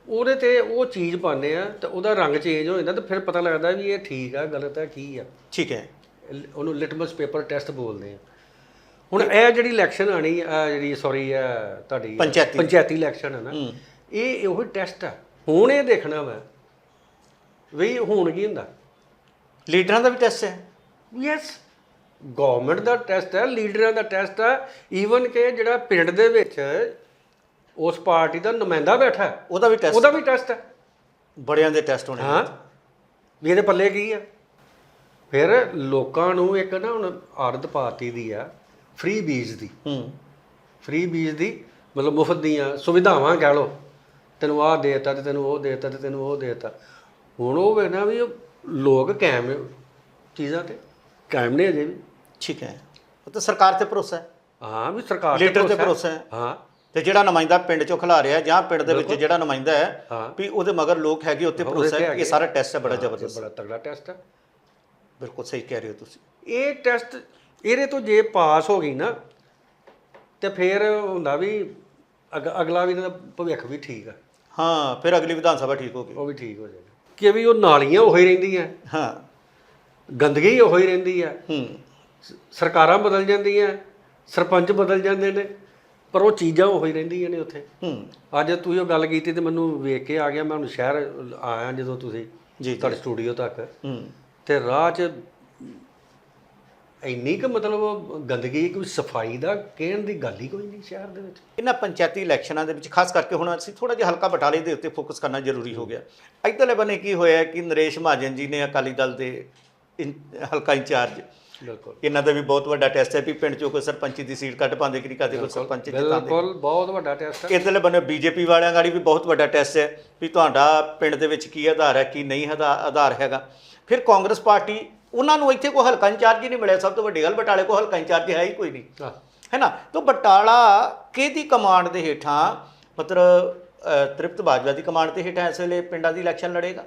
ਉਹਦੇ ਤੇ ਉਹ ਚੀਜ਼ ਪਾਉਂਦੇ ਆ ਤੇ ਉਹਦਾ ਰੰਗ ਚੇਂਜ ਹੋ ਜਾਂਦਾ ਤੇ ਫਿਰ ਪਤਾ ਲੱਗਦਾ ਵੀ ਇਹ ਠੀਕ ਆ ਗਲਤ ਆ ਕੀ ਆ। ਠੀਕ ਹੈ। ਉਹਨੂੰ ਲਿਟਮਸ ਪੇਪਰ ਟੈਸਟ ਬੋਲਦੇ ਆ। ਹੁਣ ਇਹ ਜਿਹੜੀ ਇਲੈਕਸ਼ਨ ਆਣੀ ਆ ਜਿਹੜੀ ਸੌਰੀ ਆ ਤੁਹਾਡੀ ਪੰਚਾਇਤੀ। ਪੰਚਾਇਤੀ ਇਲੈਕਸ਼ਨ ਹੈ ਨਾ ਹੂੰ। ਇਹ ਉਹੀ ਟੈਸਟ ਆ। ਹੁਣ ਇਹ ਦੇਖਣਾ ਵਾ ਵੀ ਹੁਣ ਕੀ ਹੁੰਦਾ। ਲੀਡਰਾਂ ਦਾ ਵੀ ਟੈਸਟ ਹੈ। ਯੈਸ ਗਵਰਨਮੈਂਟ ਦਾ ਟੈਸਟ ਹੈ ਲੀਡਰਾਂ ਦਾ ਟੈਸਟ ਹੈ। ਈਵਨ ਕਿ ਜਿਹੜਾ ਪਿੰਡ ਦੇ ਵਿੱਚ ਉਸ ਪਾਰਟੀ ਦਾ ਨੁਮਾਇੰਦਾ ਬੈਠਾ ਹੈ, ਉਹਦਾ ਵੀ ਟੈਸਟ ਉਹਦਾ ਵੀ ਟੈਸਟ ਹੈ। ਬੜਿਆਂ ਦੇ ਟੈਸਟ ਹੋਣੇ ਹਾਂ ਵੀ ਇਹਦੇ ਪੱਲੇ ਕੀ ਆ ਫਿਰ ਲੋਕਾਂ ਨੂੰ ਇੱਕ ਨਾ ਹੁਣ ਆਦਤ ਪਾਤੀ ਦੀ ਆ ਫ੍ਰੀ ਬੀਜ ਦੀ। ਹੂੰ। ਫ੍ਰੀ ਬੀਜ ਦੀ ਮਤਲਬ ਮੁਫਤ ਦੀਆਂ ਸੁਵਿਧਾਵਾਂ ਕਹਿ ਲਓ। ਤੈਨੂੰ ਆਹ ਦੇਤਾ ਤੇ ਤੈਨੂੰ ਉਹ ਦੇਤਾ ਤੇ ਤੈਨੂੰ ਉਹ ਦੇਤਾ। ਹੁਣ ਉਹ ਵੇਖਣਾ ਵੀ ਉਹ ਲੋਕ ਕਾਇਮ ਚੀਜ਼ਾਂ ਤੇ। ਕਾਇਮ ਨੇ ਅਜੇ ਵੀ। ਠੀਕ ਹੈ। ਉਹ ਤਾਂ ਸਰਕਾਰ ਤੇ ਭਰੋਸਾ ਹੈ। ਹਾਂ ਵੀ ਸਰਕਾਰ ਲੀਡਰ ਤੇ ਭਰੋਸਾ ਹੈ। ਹਾਂ। ਤੇ ਜਿਹੜਾ ਨੁਮਾਇੰਦਾ ਪਿੰਡ ਚੋਂ ਖਿਲਾ ਰਿਹਾ ਜਾਂ ਪਿੰਡ ਦੇ ਵਿੱਚ ਜਿਹੜਾ ਨੁਮਾਇੰਦਾ ਹੈ ਹਾਂ। ਵੀ ਉਹਦੇ ਮਗਰ ਲੋਕ ਹੈਗੇ ਉੱਤੇ ਭਰੋਸਾ ਹੈ ਇਹ। ਸਾਰਾ ਟੈਸਟ ਹੈ ਬੜਾ ਜ਼ਬਰਦਸਤ। ਬੜਾ ਤਗੜਾ ਟੈਸਟ ਹੈ। ਬਿਲਕੁਲ ਸਹੀ ਕਹਿ ਰਹੇ ਹੋ ਤੁਸੀਂ। ਇਹ ਟੈਸਟ ਇਹਦੇ ਤੋਂ ਜੇ ਪਾਸ ਹੋ ਗਈ ਨਾ ਤੇ ਫਿਰ ਹੁੰਦਾ ਵੀ ਅਗ- ਅਗਲਾ ਵੀ ਦਾ ਭਵਿੱਖ ਵੀ ਠੀਕ ਆ ਹਾਂ ਫਿਰ ਅਗਲੀ ਵਿਧਾਨ ਸਭਾ ਠੀਕ ਹੋ ਗਈ। ਉਹ ਵੀ ਠੀਕ ਹੋ ਜਾਏਗਾ। ਕਿ ਵੀ ਉਹ ਨਾਲੀਆਂ ਉਹੀ ਰਹਿੰਦੀਆਂ। ਹਾਂ। ਗੰਦਗੀ ਉਹੀ ਰਹਿੰਦੀ ਆ। ਹੂੰ। ਸਰਕਾਰਾਂ ਬਦਲ ਜਾਂਦੀਆਂ ਸਰਪੰਚ ਬਦਲ ਜਾਂਦੇ ਨੇ ਪਰ ਉਹ ਚੀਜ਼ਾਂ ਉਹੀ ਰਹਿੰਦੀਆਂ ਨੇ ਉੱਥੇ। ਹੂੰ। ਅੱਜ ਤੁਸੀਂ ਉਹ ਗੱਲ ਕੀਤੀ ਤੇ ਮੈਨੂੰ ਵੇਖ ਕੇ ਆ ਗਿਆ ਮੈਂ ਹੁਣ ਸ਼ਹਿਰ ਆਇਆ ਜਦੋਂ ਤੁਸੀਂ ਜੀ ਤੁਹਾਡੇ ਸਟੂਡੀਓ ਤੱਕ। ਹੂੰ। ਤੇ ਰਾਹ 'ਚ ਇੰਨੀ ਕੁ ਮਤਲਬ ਗੰਦਗੀ ਕੋਈ ਸਫ਼ਾਈ ਦਾ ਕਹਿਣ ਦੀ ਗੱਲ ਹੀ ਕੋਈ ਨਹੀਂ ਸ਼ਹਿਰ ਦੇ ਵਿੱਚ। ਇਹਨਾਂ ਪੰਚਾਇਤੀ ਇਲੈਕਸ਼ਨਾਂ ਦੇ ਵਿੱਚ ਖਾਸ ਕਰਕੇ ਹੁਣ ਅਸੀਂ ਥੋੜਾ ਜਿਹਾ ਹਲਕਾ ਬਟਾਲੇ ਦੇ ਉੱਤੇ ਫੋਕਸ ਕਰਨਾ ਜ਼ਰੂਰੀ ਹੋ ਗਿਆ। ਇੱਧਰਲੇ ਬੰਨੇ ਕੀ ਹੋਇਆ ਕਿ ਨਰੇਸ਼ ਮਹਾਜਨ ਜੀ ਨੇ ਅਕਾਲੀ ਦਲ ਦੇ ਹਲਕਾ ਇੰਚਾਰਜ। ਬਿਲਕੁਲ। ਇਹਨਾਂ ਦਾ ਵੀ ਬਹੁਤ ਵੱਡਾ ਟੈਸਟ ਹੈ ਵੀ ਪਿੰਡ ਚੋਂ ਕੋਈ ਸਰਪੰਚੀ ਦੀ ਸੀਟ ਕੱਢ ਪਾਉਂਦੇ ਕਿ ਨਹੀਂ ਕਰਦੇ ਕੋਈ ਸਰਪੰਚ ਜਿਤਾਉਂਦੇ। ਬਿਲਕੁਲ ਬਹੁਤ ਵੱਡਾ ਟੈਸਟ ਹੈ। ਇਧਰਲੇ ਬੰਨੇ ਬੀਜੇਪੀ ਵਾਲਿਆਂ ਗਾੜੀ ਵੀ ਬਹੁਤ ਵੱਡਾ ਟੈਸਟ ਹੈ ਵੀ ਤੁਹਾਡਾ ਪਿੰਡ ਦੇ ਵਿੱਚ ਕੀ ਆਧਾਰ ਹੈ ਕੀ ਨਹੀਂ ਆਧਾ- ਆਧਾਰ ਹੈਗਾ। ਫਿਰ ਕਾਂਗਰਸ ਪਾਰਟੀ ਉਹਨਾਂ ਨੂੰ ਇੱਥੇ ਕੋਈ ਹਲਕਾ ਇੰਚਾਰਜ ਹੀ ਨਹੀਂ ਮਿਲਿਆ। ਸਭ ਤੋਂ ਵੱਡੀ ਗੱਲ ਬਟਾਲੇ ਕੋ ਹਲਕਾ ਇੰਚਾਰਜ ਹੈ ਹੀ ਕੋਈ ਨਹੀਂ। ਹੈ। ਨਾ? ਤਾਂ ਬਟਾਲਾ ਕਿਹਦੀ ਕਮਾਂਡ ਦੇ ਹੇਠਾਂ ਮਤਲਬ ਤ੍ਰਿਪਤ ਬਾਜਵਾ ਦੀ ਕਮਾਂਡ ਦੇ ਹੇਠਾਂ ਇਸ ਵੇਲੇ ਪਿੰਡਾਂ ਦੀ ਇਲੈਕਸ਼ਨ ਲੜੇਗਾ?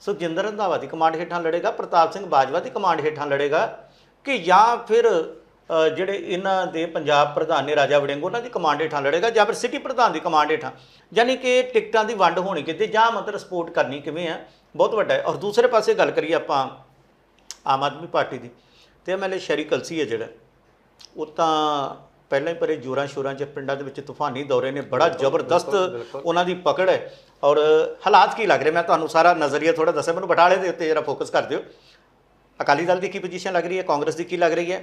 ਸੁਖਜਿੰਦਰ ਰੰਧਾਵਾ ਦੀ ਕਮਾਂਡ ਹੇਠਾਂ ਲੜੇਗਾ, ਪ੍ਰਤਾਪ ਸਿੰਘ ਬਾਜਵਾ ਦੀ ਕਮਾਂਡ ਹੇਠਾਂ ਲੜੇਗਾ ਕਿ ਜਾਂ ਫਿਰ ਜਿਹੜੇ ਇਹਨਾਂ ਦੇ ਪੰਜਾਬ ਪ੍ਰਧਾਨ ਨੇ ਰਾਜਾ ਵੜਿੰਗ, ਉਹਨਾਂ ਦੀ ਕਮਾਂਡ ਹੇਠਾਂ ਲੜੇਗਾ ਜਾਂ ਫਿਰ ਸਿਟੀ ਪ੍ਰਧਾਨ ਦੀ ਕਮਾਂਡ ਹੇਠਾਂ। ਯਾਨੀ ਕਿ ਟਿਕਟਾਂ ਦੀ ਵੰਡ ਹੋਣੀ ਕਿਤੇ, ਜਾਂ ਮਤਲਬ ਸਪੋਰਟ ਕਰਨੀ ਕਿਵੇਂ ਹੈ ਬਹੁਤ ਵੱਡਾ ਹੈ। ਔਰ ਦੂਸਰੇ ਪਾਸੇ ਗੱਲ ਕਰੀਏ ਆਪਾਂ ਆਮ ਆਦਮੀ ਪਾਰਟੀ ਦੀ, ਤੇ ਐਮਐਲਏ ਸ਼ੈਰੀ ਕਲਸੀ ਹੈ ਜਿਹੜਾ, ਉਹ ਤਾਂ ਪਹਿਲਾਂ ਹੀ ਪਰੇ ਜੋਰਾਂ ਸ਼ੋਰਾਂ 'ਚ ਪਿੰਡਾਂ ਦੇ ਵਿੱਚ ਤੂਫਾਨੀ ਦੌਰੇ ਨੇ ਬੜਾ ਜ਼ਬਰਦਸਤ। ਉਹਨਾਂ ਦੀ ਪਕੜ ਹੈ। ਔਰ ਹਾਲਾਤ ਕੀ ਲੱਗ ਰਹੇ? ਮੈਂ ਤੁਹਾਨੂੰ ਸਾਰਾ ਨਜ਼ਰੀਆ ਥੋੜਾ ਦੱਸਿਆ ਮੈਨੂੰ ਬਟਾਲੇ ਦੇ ਉੱਤੇ ਜਰਾ ਫੋਕਸ ਕਰ ਦਿਓ। ਅਕਾਲੀ ਦਲ ਦੀ ਕੀ ਪੋਜੀਸ਼ਨ ਲੱਗ ਰਹੀ ਹੈ? ਕਾਂਗਰਸ ਦੀ ਕੀ ਲੱਗ ਰਹੀ ਹੈ?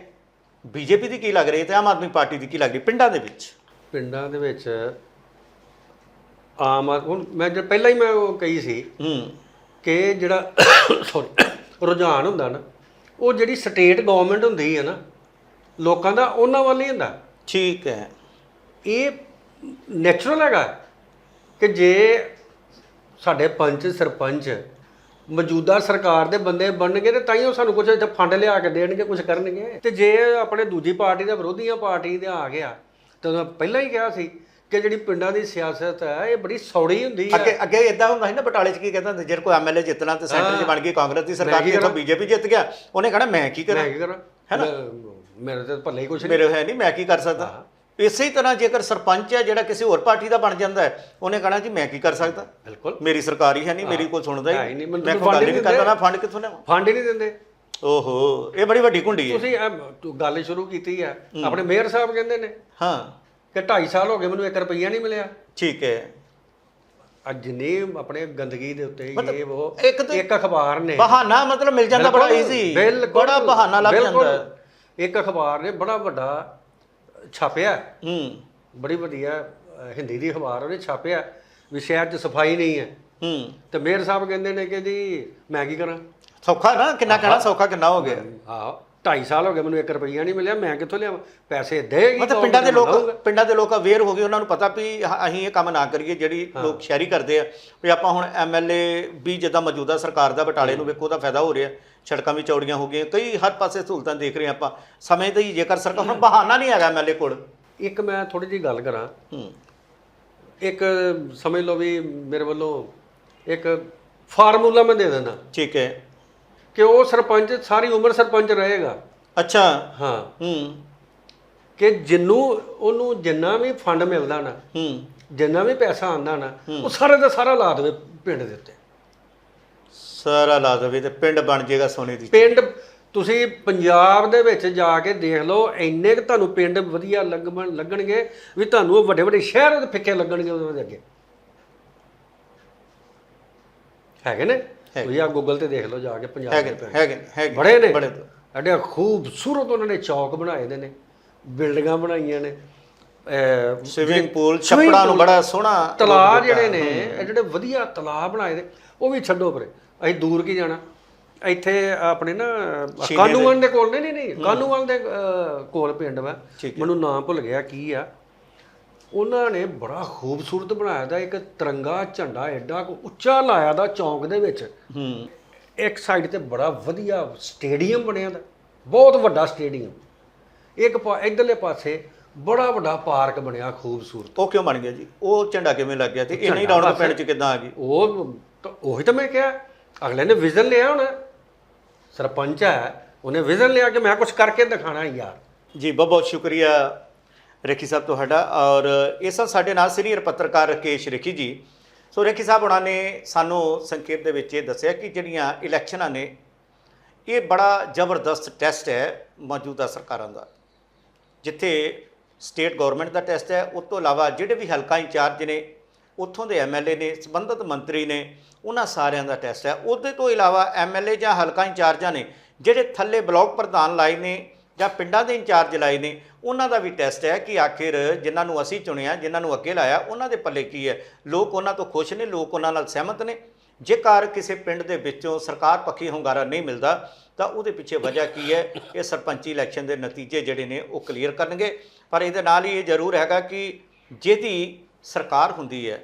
ਬੀਜੇਪੀ ਦੀ ਕੀ ਲੱਗ ਰਹੀ ਹੈ? ਤੇ ਆਮ ਆਦਮੀ ਪਾਰਟੀ ਦੀ ਕੀ ਲੱਗ ਰਹੀ ਪਿੰਡਾਂ ਦੇ ਵਿੱਚ। ਪਿੰਡਾਂ ਦੇ ਵਿੱਚ ਆਮ ਹੁਣ ਮੈਂ ਜਦ ਪਹਿਲਾਂ ਹੀ ਮੈਂ ਉਹ ਕਹੀ ਸੀ ਹੂੰ। ਕਿ ਜਿਹੜਾ ਸੌਰੀ ਰੁਝਾਨ ਹੁੰਦਾ ਨਾ ਉਹ ਜਿਹੜੀ ਸਟੇਟ ਗਵਰਨਮੈਂਟ ਹੁੰਦੀ ਹੈ ਨਾ ਲੋਕਾਂ ਦਾ ਉਹਨਾਂ ਵੱਲ ਹੀ ਹੁੰਦਾ। ਠੀਕ ਹੈ। ਇਹ ਨੈਚੁਰਲ ਹੈਗਾ ਕਿ ਜੇ ਸਾਡੇ ਪੰਚ ਸਰਪੰਚ ਮੌਜੂਦਾ ਸਰਕਾਰ ਦੇ ਬੰਦੇ ਬਣਨਗੇ ਤੇ ਤਾਂ ਹੀ ਉਹ ਸਾਨੂੰ ਕੁਝ ਇੱਥੇ ਫੰਡ ਲਿਆ ਕੇ ਦੇਣਗੇ ਕੁਝ ਕਰਨਗੇ। ਤੇ ਜੇ ਆਪਣੇ ਦੂਜੀ ਪਾਰਟੀ ਦਾ ਵਿਰੋਧੀਆਂ ਪਾਰਟੀ ਦੇ ਆ ਗਿਆ ਤਾਂ ਮੈਂ ਪਹਿਲਾਂ ਹੀ ਕਿਹਾ ਸੀ ਕਿ ਜਿਹੜੀ ਪਿੰਡਾਂ ਦੀ ਸਿਆਸਤ ਹੈ ਇਹ ਬੜੀ ਸੌੜੀ ਹੁੰਦੀ ਹੈ। ਅੱਗੇ ਅੱਗੇ ਇਦਾਂ ਹੁੰਦਾ ਸੀ ਨਾ ਬਟਾਲੇ 'ਚ ਕੀ ਕਹਿੰਦਾ ਹੁੰਦਾ ਜੇ ਕੋਈ ਐਮਐਲਏ ਜਿੱਤਣਾ ਤੇ ਸੈਂਟਰ 'ਚ ਬਣ ਗਈ ਕਾਂਗਰਸ ਦੀ ਸਰਕਾਰ ਕਰਾਂ? ਬੀਜੇਪੀ ਜਿੱਤ ਗਿਆ ਉਹਨੇ ਕਹਣਾ ਮੈਂ ਕੀ ਕਰਾਂ? ਮੈਂ ਕੀ ਕਰਾਂ? ਮੇਰੇ ਤੇ ਭੱਲੇ ਹੀ ਕੁਛ ਨਹੀਂ। ਮੇਰੇ ਹੈ ਨਹੀਂ ਮੈਂ ਕੀ ਕਰ ਸਕਦਾ? ਇਸੇ ਤਰ੍ਹਾਂ ਜੇਕਰ ਸਰਪੰਚ ਹੈ ਜਿਹੜਾ ਕਿਸੇ ਹੋਰ ਪਾਰਟੀ ਦਾ ਬਣ ਜਾਂਦਾ ਹੈ ਉਹਨੇ ਕਹਣਾ ਜੀ ਮੈਂ ਕੀ ਕਰ ਸਕਦਾ? ਬਿਲਕੁਲ। ਮੇਰੀ ਸਰਕਾਰ ਹੀ ਹੈ ਨਹੀਂ ਮੇਰੀ ਕੋਈ ਸੁਣਦਾ ਹੈ ਨਹੀਂ ਮੈਂ ਕੋਈ ਗੱਲ ਨਹੀਂ ਕਰਦਾ ਮੈਂ ਫੰਡ ਕਿੱਥੋਂ ਲਿਆਵਾਂ? ਫੰਡ ਹੀ ਨਹੀਂ ਦਿੰਦੇ। ਓਹੋ ਇਹ ਬੜੀ ਵੱਡੀ ਕੁੰਡੀ ਹੈ। ਤੁਸੀਂ ਗੱਲ ਸ਼ੁਰੂ ਕੀਤੀ ਹੈ। ਆਪਣੇ ਮੇਅਰ ਸਾਹਿਬ ਕਹਿੰਦੇ ਨੇ ਹਾਂ। ਕਿ 2.5 ਸਾਲ ਹੋ ਗਏ ਮੈਨੂੰ 1 ਰੁਪਈਆ ਨਹੀਂ ਮਿਲਿਆ। ਠੀਕ ਹੈ। ਅੱਜ ਆਪਣੇ ਗੰਦਗੀ ਦੇ ਉੱਤੇ ਇਹ ਉਹ ਇੱਕ ਇੱਕ ਅਖਬਾਰ ਨੇ। ਬਹਾਨਾ ਮਤਲਬ ਮਿਲ ਜਾਂਦਾ ਬੜਾ ਈਜ਼ੀ ਬੜਾ ਬਹਾਨਾ ਲੱਗ। ਜਾਂਦਾ। ਇੱਕ ਅਖਬਾਰ ਨੇ ਬੜਾ ਵੱਡਾ ਛਾਪਿਆ। ਹੂੰ। ਬੜੀ ਵਧੀਆ ਹਿੰਦੀ ਦੀ ਅਖਬਾਰ ਉਹਨੇ ਛਾਪਿਆ ਵੀ ਸ਼ਹਿਰ 'ਚ ਸਫ਼ਾਈ ਨਹੀਂ ਹੈ। ਹੂੰ। ਤੇ ਮੇਅਰ ਸਾਹਿਬ ਕਹਿੰਦੇ ਨੇ ਕਿ ਜੀ ਮੈਂ ਕੀ ਕਰਾਂ? ਸੌਖਾ ਨਾ ਕਿੰਨਾ ਕਹਿਣਾ ਸੌਖਾ ਕਿੰਨਾ ਹੋ ਗਿਆ। ਹਾਂ। 2.5 ਸਾਲ ਹੋ ਗਏ ਮੈਨੂੰ 1 ਰੁਪਈਆ ਨਹੀਂ ਮਿਲਿਆ ਮੈਂ ਕਿੱਥੋਂ ਲਿਆਵਾਂ? ਪੈਸੇ ਦੇਗੀ ਮਤਲਬ ਪਿੰਡਾਂ ਦੇ ਲੋਕ ਪਿੰਡਾਂ ਦੇ ਲੋਕ ਅਵੇਅਰ ਹੋ ਗਏ ਉਹਨਾਂ ਨੂੰ ਪਤਾ ਵੀ ਅਸੀਂ ਇਹ ਕੰਮ ਨਾ ਕਰੀਏ ਜਿਹੜੀ ਲੋਕ ਸ਼ਹਿਰੀ ਕਰਦੇ ਆ। ਵੀ ਆਪਾਂ ਹੁਣ ਐਮਐਲਏ ਵੀ ਜਿੱਦਾਂ ਮੌਜੂਦਾ ਸਰਕਾਰ ਦਾ ਬਟਾਲੇ ਨੂੰ ਵੇਖੋ ਉਹਦਾ ਫਾਇਦਾ ਹੋ ਰਿਹਾ। ਸੜਕਾਂ ਵੀ ਚੌੜੀਆਂ ਹੋ ਗਈਆਂ ਕਈ ਹਰ ਪਾਸੇ ਸਹੂਲਤਾਂ ਦੇਖ ਰਹੇ ਆਪਾਂ। ਸਮੇਂ ਤੇ ਹੀ ਜੇਕਰ ਸਰਕਾਰ ਹੁਣ ਬਹਾਨਾ ਨਹੀਂ ਹੈਗਾ ਐਮਐਲਏ ਕੋਲ। ਇੱਕ ਮੈਂ ਥੋੜੀ ਜਿਹੀ ਗੱਲ ਕਰਾਂ। ਇੱਕ ਸਮਝ ਲਓ ਵੀ ਮੇਰੇ ਵੱਲੋਂ ਇੱਕ ਫਾਰਮੂਲਾ ਮੈਂ ਦੇ ਦਿੰਦਾ। ਠੀਕ ਹੈ। ਕਿ ਉਹ ਸਰਪੰਚ ਸਾਰੀ ਉਮਰ ਸਰਪੰਚ ਰਹੇਗਾ। ਅੱਛਾ। ਹਾਂ। ਹੂੰ। ਕਿ ਜਿੰਨੂੰ ਉਹਨੂੰ ਜਿੰਨਾ ਵੀ ਫੰਡ ਮਿਲਦਾ ਨਾ ਹੂੰ। ਜਿੰਨਾ ਵੀ ਪੈਸਾ ਆਉਂਦਾ ਨਾ ਉਹ ਸਾਰਾ ਦਾ ਸਾਰਾ ਲਾ ਦੇਵੇ ਪਿੰਡ ਦੇ ਉੱਤੇ। ਸਾਰਾ ਲਾ ਦੇਵੇ ਤੇ ਪਿੰਡ ਬਣ ਜਾਏਗਾ ਸੋਨੇ ਦੀ ਪਿੰਡ ਤੁਸੀਂ ਪੰਜਾਬ ਦੇ ਵਿੱਚ ਜਾ ਕੇ ਦੇਖ ਲਓ ਇੰਨੇ ਕੁ ਤੁਹਾਨੂੰ ਪਿੰਡ ਵਧੀਆ ਲੱਗਣ ਲੱਗਣਗੇ ਵੀ ਤੁਹਾਨੂੰ ਉਹ ਵੱਡੇ ਵੱਡੇ ਸ਼ਹਿਰ ਦੇ ਫਿੱਕੇ ਲੱਗਣਗੇ ਉਹਦੇ ਅੱਗੇ। ਹੈਗੇ ਨੇ? ਤੁਸੀਂ ਆ ਗੂਗਲ ਤੇ ਦੇਖ ਲਓ ਜਾ ਕੇ ਪੰਜਾਬ ਦੇ ਹੈਗੇ ਪਿੰਡ ਹੈਗੇ ਹੈਗੇ। ਬੜੇ ਨੇ। ਬੜੇ। ਐਡੇ ਖੂਬਸੂਰਤ ਉਹਨਾਂ ਨੇ ਚੌਕ ਬਣਾਏ ਦੇ ਨੇ ਬਿਲਡਿੰਗਾਂ ਬਣਾਈਆਂ ਨੇ ਸਵਿਮਿੰਗ ਪੂਲ ਛੱਪੜਾਂ ਨੂੰ ਬੜਾ ਸੋਹਣਾ ਤਲਾਅ ਜਿਹੜੇ ਨੇ ਇਹ ਜਿਹੜੇ ਵਧੀਆ ਤਲਾਅ ਬਣਾਏ ਦੇ ਉਹ ਵੀ ਛੱਡੋ ਪਰੇ। ਅਸੀਂ ਦੂਰ ਕੀ ਜਾਣਾ? ਇੱਥੇ ਆਪਣੇ ਨਾ ਕਾਨੂੰਨ ਦੇ। ਕੋਲ ਨਹੀਂ ਨਹੀਂ ਕਾਨੂੰਨ ਦੇ ਕੋਲ ਪਿੰਡ ਵਾ। ਮੈਨੂੰ ਨਾਮ ਭੁੱਲ ਗਿਆ ਕੀ ਆ? ਉਹਨਾਂ ਨੇ ਬੜਾ ਖੂਬਸੂਰਤ ਬਣਾਇਆ ਦਾ ਇੱਕ ਤਿਰੰਗਾ ਝੰਡਾ ਐਡਾ ਕੁ ਉੱਚਾ ਲਾਇਆ ਦਾ ਚੌਂਕ ਦੇ ਵਿੱਚ। ਹੂੰ। ਇੱਕ ਸਾਈਡ ਤੇ ਬੜਾ ਵਧੀਆ ਸਟੇਡੀਅਮ ਬਣਿਆ ਦਾ ਬਹੁਤ ਵੱਡਾ ਸਟੇਡੀਅਮ। ਇੱਕ ਪਾ ਇਧਰਲੇ ਪਾਸੇ ਬੜਾ ਵੱਡਾ ਪਾਰਕ ਬਣਿਆ ਖੂਬਸੂਰਤ। ਉਹ ਕਿਉਂ ਬਣ ਗਿਆ ਜੀ? ਉਹ ਝੰਡਾ ਕਿਵੇਂ ਲੱਗ ਗਿਆ ਤੇ ਇੰਨੀ ਝੰਡਾ ਰੌਣਕ ਪਿੰਡ 'ਚ ਕਿੱਦਾਂ ਆ ਗਈ? ਉਹ ਤਾਂ ਉਹੀ ਤਾਂ ਮੈਂ ਕਿਹਾ ਅਗਲੇ ਨੇ ਵਿਜ਼ਨ ਲਿਆ ਹੁਣ। ਸਰਪੰਚ ਹੈ ਉਹਨੇ ਵਿਜ਼ਨ ਲਿਆ ਕਿ ਮੈਂ ਕੁਝ ਕਰਕੇ ਦਿਖਾਣਾ ਯਾਰ। ਜੀ ਬਹੁਤ ਬਹੁਤ ਸ਼ੁਕਰੀਆ ਰੇਖੀ ਸਾਹਿਬ ਤੁਹਾਡਾ, ਔਰ ਇਹ ਸਨ ਸਾਡੇ ਨਾਲ ਸੀਨੀਅਰ ਪੱਤਰਕਾਰ ਰਕੇਸ਼ ਰੇਖੀ ਜੀ। ਸੋ ਰੇਖੀ ਸਾਹਿਬ, ਉਹਨਾਂ ਨੇ ਸਾਨੂੰ ਸੰਖੇਪ ਦੇ ਵਿੱਚ ਇਹ ਦੱਸਿਆ ਕਿ ਜਿਹੜੀਆਂ ਇਲੈਕਸ਼ਨਾਂ ਨੇ, ਇਹ ਬੜਾ ਜ਼ਬਰਦਸਤ ਟੈਸਟ ਹੈ ਮੌਜੂਦਾ ਸਰਕਾਰਾਂ ਦਾ। ਜਿੱਥੇ ਸਟੇਟ ਗਵਰਨਮੈਂਟ ਦਾ ਟੈਸਟ ਹੈ, ਉਸ ਤੋਂ ਇਲਾਵਾ ਜਿਹੜੇ ਵੀ ਹਲਕਾ ਇੰਚਾਰਜ ਨੇ, ਉੱਥੋਂ ਦੇ ਐਮਐਲਏ ਨੇ, ਸੰਬੰਧਿਤ ਮੰਤਰੀ ਨੇ, ਉਹਨਾਂ ਸਾਰਿਆਂ ਦਾ ਟੈਸਟ ਹੈ। ਉਹਦੇ ਤੋਂ ਇਲਾਵਾ ਐਮਐਲਏ ਜਾਂ ਹਲਕਾ ਇੰਚਾਰਜਾਂ ਨੇ, ਜਿਹੜੇ ਥੱਲੇ ਬਲਾਕ ਪ੍ਰਧਾਨ ਲਾਏ ਨੇ ਜਾਂ ਪਿੰਡਾਂ ਦੇ ਇੰਚਾਰਜ ਲਾਏ ਨੇ, ਉਹਨਾਂ ਦਾ ਵੀ ਟੈਸਟ ਹੈ ਕਿ ਆਖਿਰ ਜਿਨ੍ਹਾਂ ਨੂੰ ਅਸੀਂ ਚੁਣਿਆ, ਜਿਨ੍ਹਾਂ ਨੂੰ ਅੱਗੇ ਲਾਇਆ, ਉਹਨਾਂ ਦੇ ਪੱਲੇ ਕੀ ਹੈ? ਲੋਕ ਉਹਨਾਂ ਤੋਂ ਖੁਸ਼ ਨੇ, ਲੋਕ ਉਹਨਾਂ ਨਾਲ ਸਹਿਮਤ ਨੇ। ਜੇਕਰ ਕਿਸੇ ਪਿੰਡ ਦੇ ਵਿੱਚੋਂ ਸਰਕਾਰ ਪੱਖੀ ਹੁੰਗਾਰਾ ਨਹੀਂ ਮਿਲਦਾ, ਤਾਂ ਉਹਦੇ ਪਿੱਛੇ ਵਜ੍ਹਾ ਕੀ ਹੈ? ਇਹ ਸਰਪੰਚੀ ਇਲੈਕਸ਼ਨ ਦੇ ਨਤੀਜੇ ਜਿਹੜੇ ਨੇ, ਉਹ ਕਲੀਅਰ ਕਰਨਗੇ। ਪਰ ਇਹਦੇ ਨਾਲ ਹੀ ਇਹ ਜ਼ਰੂਰ ਹੈਗਾ ਕਿ ਜਿਹਦੀ ਸਰਕਾਰ ਹੁੰਦੀ ਹੈ,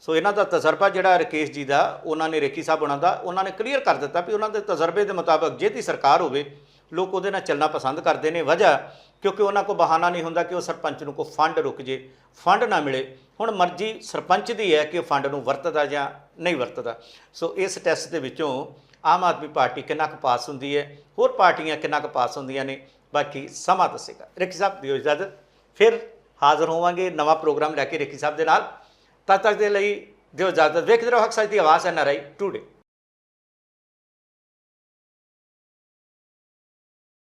ਸੋ ਇਹਨਾਂ ਦਾ ਤਜਰਬਾ ਜਿਹੜਾ ਰਕੇਸ਼ ਜੀ ਦਾ, ਉਹਨਾਂ ਨੇ ਰੇਖੀ ਸਾਹਿਬ ਉਹਨਾਂ ਦਾ, ਉਹਨਾਂ ਨੇ ਕਲੀਅਰ ਕਰ ਦਿੱਤਾ ਵੀ ਉਹਨਾਂ ਦੇ ਤਜਰਬੇ ਦੇ ਮੁਤਾਬਕ ਜਿਹਦੀ ਸਰਕਾਰ ਹੋਵੇ ਲੋਕ ਉਹਦੇ ਨਾਲ ਚੱਲਣਾ ਪਸੰਦ ਕਰਦੇ ਨੇ। ਵਜ੍ਹਾ, ਕਿਉਂਕਿ ਉਹਨਾਂ ਕੋਲ ਬਹਾਨਾ ਨਹੀਂ ਹੁੰਦਾ ਕਿ ਉਹ ਸਰਪੰਚ ਨੂੰ ਕੋ ਫੰਡ ਰੁਕ ਜੇ, ਫੰਡ ਨਾ ਮਿਲੇ। ਹੁਣ ਮਰਜ਼ੀ ਸਰਪੰਚ ਦੀ ਹੈ ਕਿ ਉਹ ਫੰਡ ਨੂੰ ਵਰਤਦਾ ਜਾਂ ਨਹੀਂ ਵਰਤਦਾ। ਸੋ ਇਸ ਟੈਸਟ ਦੇ ਵਿੱਚੋਂ ਆਮ ਆਦਮੀ ਪਾਰਟੀ ਕਿੰਨਾ ਕੁ ਪਾਸ ਹੁੰਦੀ ਹੈ, ਹੋਰ ਪਾਰਟੀਆਂ ਕਿੰਨਾ ਕੁ ਪਾਸ ਹੁੰਦੀਆਂ ਨੇ, ਬਾਕੀ ਸਮਾਂ ਦੱਸੇਗਾ। ਰੇਖੀ ਸਾਹਿਬ, ਦਿਓ ਇਜਾਜ਼ਤ। ਫਿਰ ਹਾਜ਼ਰ ਹੋਵਾਂਗੇ ਨਵਾਂ ਪ੍ਰੋਗਰਾਮ ਲੈ ਕੇ ਰੇਖੀ ਸਾਹਿਬ ਦੇ ਨਾਲ। ਤਦ ਤੱਕ ਦੇ ਲਈ ਦਿਓ ਇਜਾਜ਼ਤ। ਵੇਖਦੇ ਰਹੋ ਹੱਕ ਸੱਚ ਦੀ ਆਵਾਜ਼ ਐਨ ਆਰ ਆਈ ਟੂਡੇ।